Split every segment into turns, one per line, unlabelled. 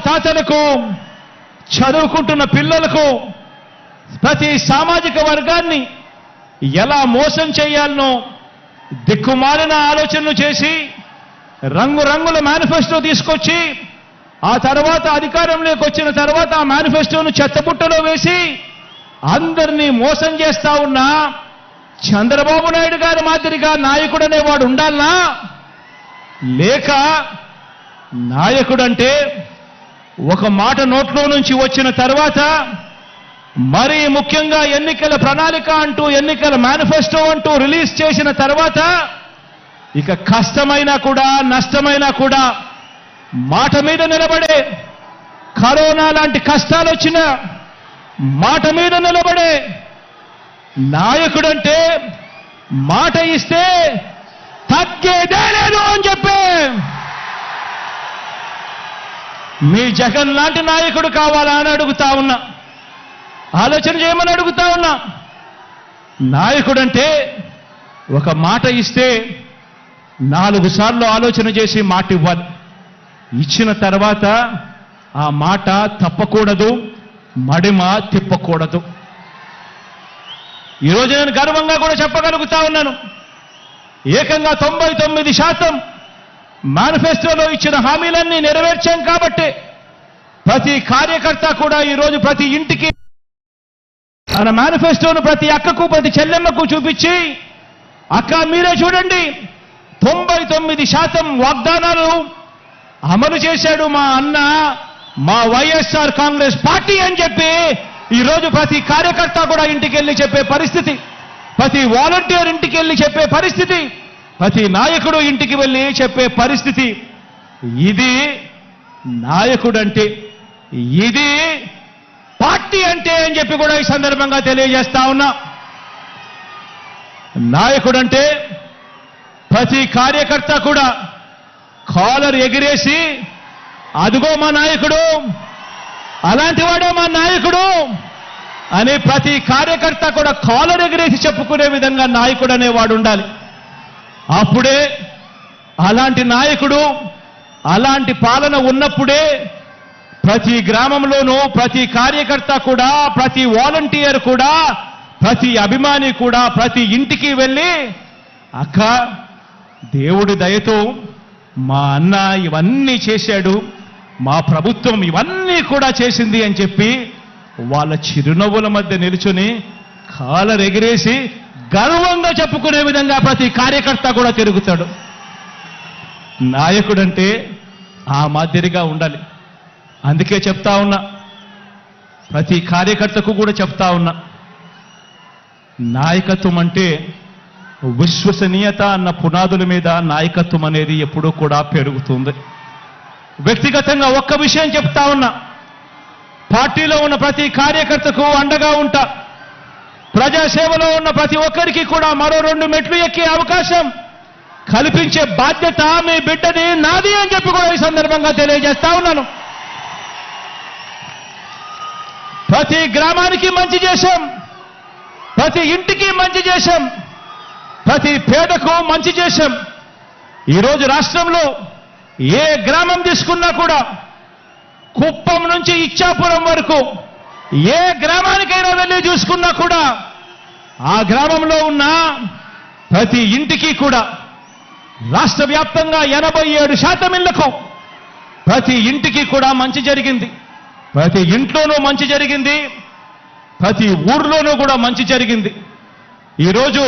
తాతలకు చదువుకుంటున్న పిల్లలకు ప్రతి సామాజిక వర్గాన్ని ఎలా మోసం చేయాలనో దిక్కుమాలిన ఆలోచనలు చేసి రంగురంగుల మేనిఫెస్టో తీసుకొచ్చి ఆ తర్వాత అధికారంలోకి వచ్చిన తర్వాత ఆ మేనిఫెస్టోను చెత్తబుట్టలో వేసి అందరినీ మోసం చేస్తా ఉన్న చంద్రబాబు నాయుడు గారి మాదిరిగా నాయకుడు అనేవాడు ఉండాలనా? లేక నాయకుడంటే ఒక మాట నోట్లో నుంచి వచ్చిన తర్వాత మరీ ముఖ్యంగా ఎన్నికల ప్రణాళిక అంటూ ఎన్నికల మేనిఫెస్టో అంటూ రిలీజ్ చేసిన తర్వాత ఇక కష్టమైనా కూడా నష్టమైనా కూడా మాట మీద నిలబడే కరోనా లాంటి కష్టాలు వచ్చినా మాట మీద నిలబడే నాయకుడంటే మాట ఇస్తే తగ్గేదే లేదు అని చెప్పే మీ జగన్ లాంటి నాయకుడు కావాలా అని అడుగుతా ఉన్నా. ఆలోచన చేయమని అడుగుతా ఉన్నా. నాయకుడంటే ఒక మాట ఇస్తే నాలుగు సార్లు ఆలోచన చేసి మాట ఇవ్వాలి. ఇచ్చిన తర్వాత ఆ మాట తప్పకూడదు మడిమ తిప్పకూడదు. ఈరోజు నేను గర్వంగా కూడా చెప్పగలుగుతా ఉన్నాను. ఏకంగా తొంభై తొమ్మిది శాతం మేనిఫెస్టోలో ఇచ్చిన హామీలన్నీ నెరవేర్చాం కాబట్టి ప్రతి కార్యకర్త కూడా ఈరోజు ప్రతి ఇంటికి తన మేనిఫెస్టోను ప్రతి అక్కకు ప్రతి చెల్లెమ్మకు చూపించి అక్క మీరే చూడండి తొంభై తొమ్మిది శాతం వాగ్దానాలు అమలు చేశాడు మా అన్న మా వైఎస్ఆర్ కాంగ్రెస్ పార్టీ అని చెప్పి ఈరోజు ప్రతి కార్యకర్త కూడా ఇంటికి వెళ్ళి చెప్పే పరిస్థితి ప్రతి వాలంటీర్ ఇంటికి వెళ్ళి చెప్పే పరిస్థితి. ప్రతి నాయకుడు ఇంటికి వెళ్ళి చెప్పే పరిస్థితి ఇది నాయకుడంటే ఇది పార్టీ అంటే అని చెప్పి కూడా ఈ సందర్భంగా తెలియజేస్తా ఉన్నా. నాయకుడంటే ప్రతి కార్యకర్త కూడా కాలర్ ఎగిరేసి అదిగో మా నాయకుడు అలాంటి వాడే మా నాయకుడు అని ప్రతి కార్యకర్త కూడా కాలర్ ఎగిరేసి చెప్పుకునే విధంగా నాయకుడు అనేవాడు ఉండాలి. అప్పుడే అలాంటి నాయకుడు అలాంటి పాలన ఉన్నప్పుడే ప్రతి గ్రామంలోనూ ప్రతి కార్యకర్త కూడా ప్రతి వాలంటీర్ కూడా ప్రతి అభిమాని కూడా ప్రతి ఇంటికి వెళ్ళి అక్క దేవుడి దయతో మా అన్న ఇవన్నీ చేశాడు మా ప్రభుత్వం ఇవన్నీ కూడా చేసింది అని చెప్పి వాళ్ళ చిరునవ్వుల మధ్య నిలుచుని కాలర్ ఎగిరేసి గర్వంగా చెప్పుకునే విధంగా ప్రతి కార్యకర్త కూడా తిరుగుతాడు. నాయకుడంటే ఆ మాదిరిగా ఉండాలి. అందుకే చెప్తా ఉన్నా. ప్రతి కార్యకర్తకు కూడా చెప్తా ఉన్నా. నాయకత్వం అంటే విశ్వసనీయత అన్న పునాదుల మీద నాయకత్వం అనేది ఎప్పుడూ కూడా పెరుగుతుంది. వ్యక్తిగతంగా ఒక్క విషయం చెప్తా ఉన్నా. పార్టీలో ఉన్న ప్రతి కార్యకర్తకు అండగా ఉంటా. ప్రజాసేవలో ఉన్న ప్రతి ఒక్కరికి కూడా మరో రెండు మెట్లు ఎక్కే అవకాశం కల్పించే బాధ్యత మీ బిడ్డది నాది అని చెప్పి కూడా ఈ సందర్భంగా తెలియజేస్తా ఉన్నాను. ప్రతి గ్రామానికి మంచి చేశాం. ప్రతి ఇంటికి మంచి చేశాం. ప్రతి పేదకు మంచి చేశాం. ఈరోజు రాష్ట్రంలో ఏ గ్రామం తీసుకున్నా కూడా కుప్పం నుంచి ఇచ్చాపురం వరకు ఏ గ్రామానికైనా వెళ్ళి చూసుకున్నా కూడా ఆ గ్రామంలో ఉన్న ప్రతి ఇంటికి కూడా రాష్ట్ర వ్యాప్తంగా ఎనభై ఏడు శాతం ఇళ్ళకు ప్రతి ఇంటికి కూడా మంచి జరిగింది. ప్రతి ఇంట్లోనూ మంచి జరిగింది. ప్రతి ఊర్లోనూ కూడా మంచి జరిగింది. ఈరోజు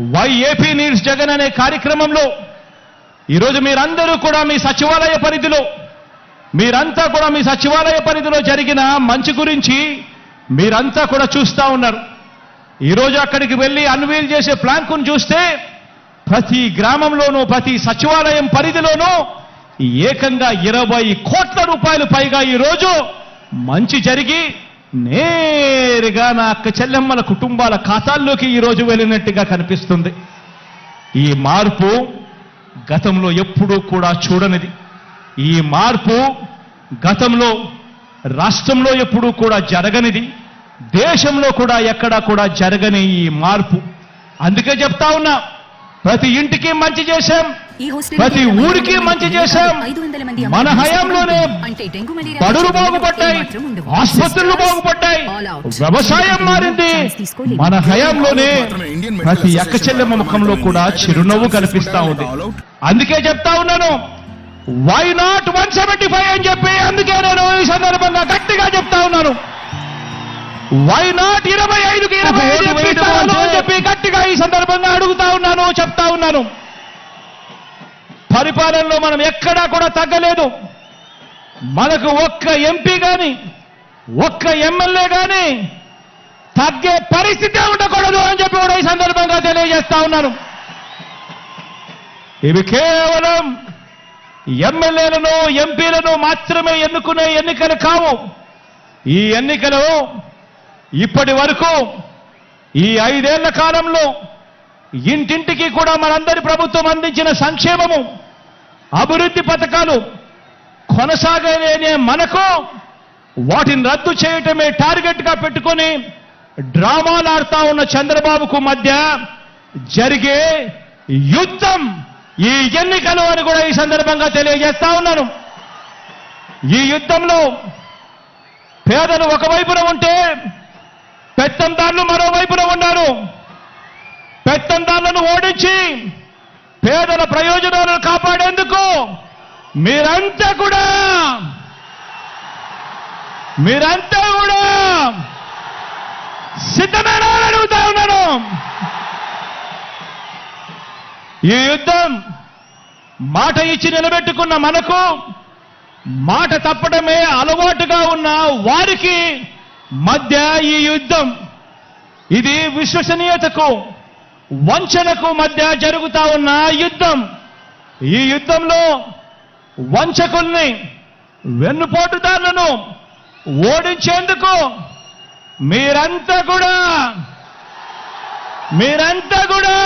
వైఏపీ నీడ్స్ జగన్ అనే కార్యక్రమంలో ఈరోజు మీరందరూ కూడా మీ సచివాలయ పరిధిలో మీరంతా కూడా మీ సచివాలయ పరిధిలో జరిగిన మంచి గురించి మీరంతా కూడా చూస్తా ఉన్నారు. ఈరోజు అక్కడికి వెళ్ళి అన్వీల్ చేసే ప్లాంకును చూస్తే ప్రతి గ్రామంలోనూ ప్రతి సచివాలయం పరిధిలోనూ ఏకంగా ఇరవై కోట్ల రూపాయలు పైగా ఈరోజు మంచి జరిగి నేరుగా నా అక్క చెల్లెమ్మల కుటుంబాల ఖాతాల్లోకి ఈరోజు వెళ్ళినట్టుగా కనిపిస్తుంది. ఈ మార్పు గతంలో ఎప్పుడూ కూడా చూడనిది. ఈ మార్పు గతంలో రాష్ట్రంలో ఎప్పుడూ కూడా జరగనిది దేశంలో కూడా ఎక్కడా కూడా జరగని ఈ మార్పు. అందుకే చెప్తా ఉన్నా ప్రతి ఇంటికి మంచి చేశాం ప్రతి ఊరికి మంచి చేశాం. మన హయాంలోనే బడులు బాగుపడ్డాయి. ఆసుపత్రులు బాగుపడ్డాయి. వ్యవసాయం మారింది. మన హయాంలోనే ప్రతి అక్క చెల్లెమ్మ ముఖంలో కూడా చిరునవ్వు కనిపిస్తా ఉంది. అందుకే చెప్తా ఉన్నాను why not one seventy five అని చెప్పి అందుకే నేను ఈ సందర్భంగా గట్టిగా చెప్తా ఉన్నాను. వై నాట్ ఇరవై ఐదుకి ఇరవై అని చెప్పి గట్టిగా ఈ సందర్భంగా అడుగుతా ఉన్నాను చెప్తా ఉన్నాను. పరిపాలనలో మనం ఎక్కడా కూడా తగ్గలేదు. మనకు ఒక్క ఎంపీ గాని ఒక్క ఎమ్మెల్యే గాని తగ్గే పరిస్థితి ఉండకూడదు అని చెప్పి కూడా ఈ సందర్భంగా తెలియజేస్తా ఉన్నాను. ఇవి కేవలం ఎమ్మెల్యేలను ఎంపీలను మాత్రమే ఎన్నుకునే ఎన్నికలు కావు. ఈ ఎన్నికలు ఇప్పటి వరకు ఈ ఐదేళ్ళ కాలంలో ఇంటింటికి కూడా మనందరి ప్రభుత్వం అందించిన సంక్షేమము అభివృద్ధి పథకాలు కొనసాగలేనే మనకు వాటిని రద్దు చేయటమే టార్గెట్గా పెట్టుకొని డ్రామాలు ఆడుతా ఉన్న చంద్రబాబుకు మధ్య జరిగే యుద్ధం. ఈ ఎన్నికలు అని కూడా ఈ సందర్భంగా తెలియజేస్తా ఉన్నాను. ఈ యుద్ధంలో పేదలు ఒకవైపున ఉంటే పెత్తందారులు మరోవైపున ఉన్నారు. పెత్తందారులను ఓడించి పేదల ప్రయోజనాలను కాపాడేందుకు మీరంతా కూడా మీరంతా కూడా సిద్ధమేనా అడుగుతా ఉన్నాను. ఈ యుద్ధం మాట ఇచ్చి నిలబెట్టుకున్న మనకు మాట తప్పడమే అలవాటుగా ఉన్న వారికి మధ్య ఈ యుద్ధం ఇది విశ్వసనీయతకు వంచనకు మధ్య జరుగుతా ఉన్న యుద్ధం. ఈ యుద్ధంలో వంచకుల్ని వెన్నుపోటుదారులను ఓడించేందుకు మీరంతా కూడా మీరంతా కూడా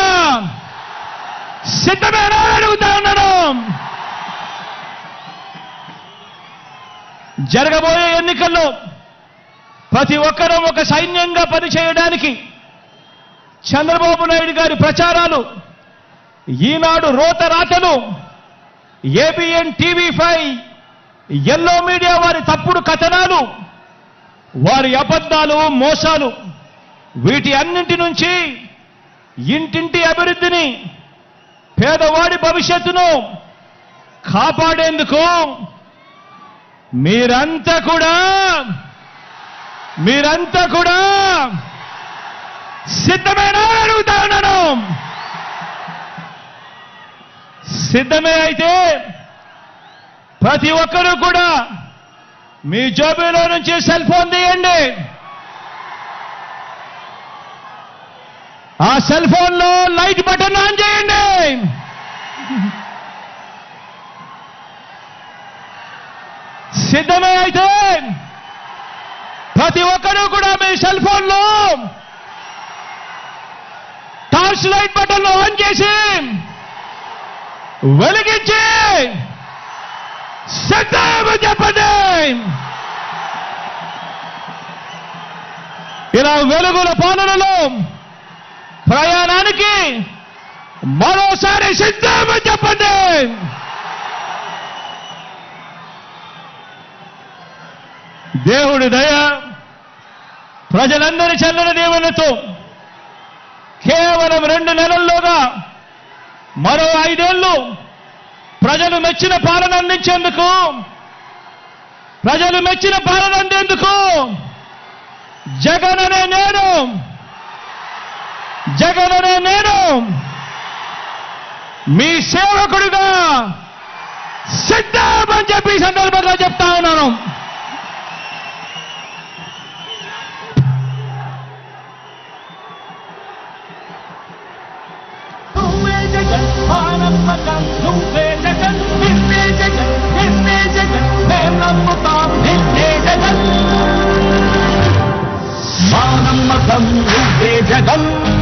సిద్ధమేనా అడుగుతా ఉన్నాను జరగబోయే ఎన్నికల్లో ప్రతి ఒక్కరూ ఒక సైన్యంగా పనిచేయడానికి చంద్రబాబు నాయుడు గారి ప్రచారాలు ఈనాడు రోత రాతలు ABN TV five yellow media వారి తప్పుడు కథనాలు వారి అబద్ధాలు మోసాలు వీటి అన్నింటి నుంచి ఇంటింటి అభివృద్ధిని పేదవాడి భవిష్యత్తును కాపాడేందుకు మీరంతా కూడా మీరంతా కూడా సిద్ధమైన అడుగుతా ఉన్నాను. సిద్ధమే అయితే ప్రతి ఒక్కరూ కూడా మీ జోబీలో నుంచి సెల్ ఫోన్ తీయండి. ఆ సెల్ ఫోన్లో లైట్ బటన్ ఆన్ చేయండి. సిద్ధమే అయితే ప్రతి ఒక్కరూ కూడా మీ సెల్ ఫోన్లో టార్చ్ లైట్ బటన్ ఆన్ చేసి వెలిగించి సిద్ధమని చెప్పండి. ఇలా వెలుగుల పాలనలో ప్రయాణానికి మరోసారి సిద్ధమని చెప్పండి. దేవుడి దయ ప్రజలందరి చల్లని దేవునితో కేవలం రెండు నెలల్లోగా మరో ఐదేళ్ళు ప్రజలు మెచ్చిన పాలన అందించేందుకు ప్రజలు మెచ్చిన పాలన అందేందుకు జగన్ అనే నేను జగన్ అనే నేను. మీ సేవకుడిగా సిద్ధమని చెప్పి సందర్భంగా చెప్తా ఉన్నాను.
నువ్వే జగన్ మా నమ్మకం నువ్వే జగన్ నిన్నే జగన్ నిన్నే జగన్. మేం నమ్ముతాం నిన్నే జగన్. మా నమ్మకం నువ్వే జగన్.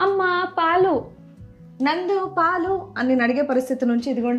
అమ్మ పాలు.
నందు పాలు అని అడిగే పరిస్థితి నుంచి ఇదిగోండి.